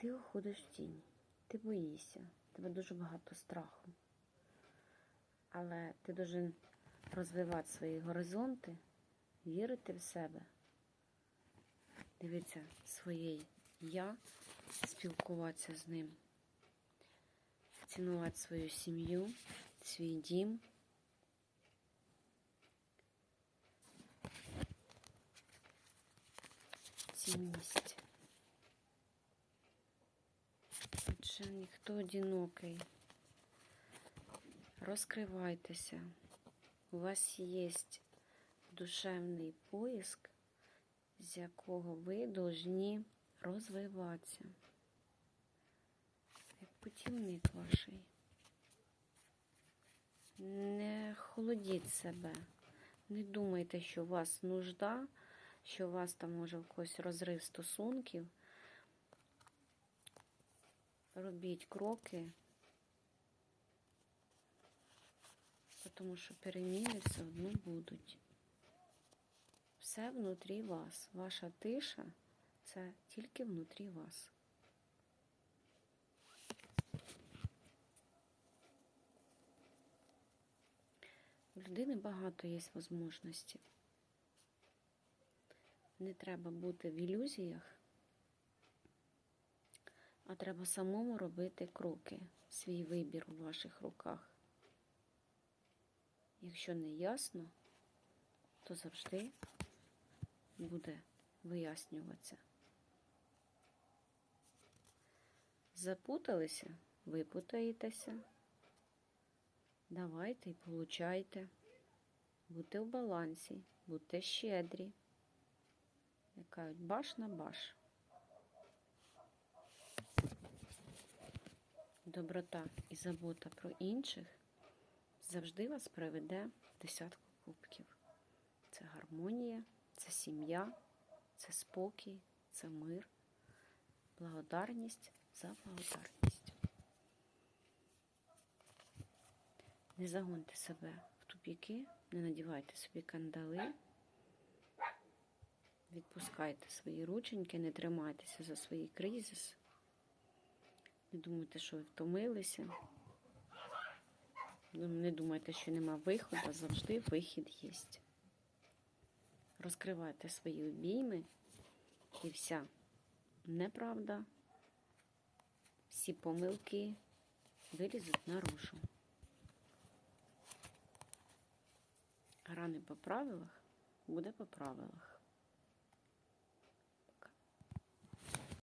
Ти уходиш в тінь, ти боїшся, тебе дуже багато страху. Але ти должен розвивати свої горизонти, вірити в себе, дивитися своє я, спілкуватися з ним, цінувати свою сім'ю, свій дім. Цінність. Отже, ніхто одинокий. Розкривайтеся. У вас є душевний поиск, з якого ви повинні розвиватися. Як путівник ваший. Не холодіть себе. Не думайте, що у вас нужда, що у вас там може в когось розрив стосунків. Робіть кроки, тому що переміни все одно будуть. Все внутрі вас. Ваша тиша це тільки внутрі вас. У людини багато є можливостей. Не треба бути в ілюзіях, а треба самому робити кроки, свій вибір у ваших руках. Якщо не ясно, то завжди буде вияснюватися. Запуталися, випутаєтеся. Давайте і получайте. Будьте в балансі, будьте щедрі. Як кажуть, баш на баш. Доброта і забота про інших завжди вас приведе в десятку кубків. Це гармонія, це сім'я, це спокій, це мир, благодарність за благодарність. Не загоньте себе в тупіки, не надівайте собі кандали, відпускайте свої рученьки, не тримайтеся за свій кризис. Не думайте, що ви втомилися. Не думайте, що нема виходу, завжди вихід є. Розкривайте свої обійми і вся неправда, всі помилки вилізуть наружу. Гра по правилах буде по правилах.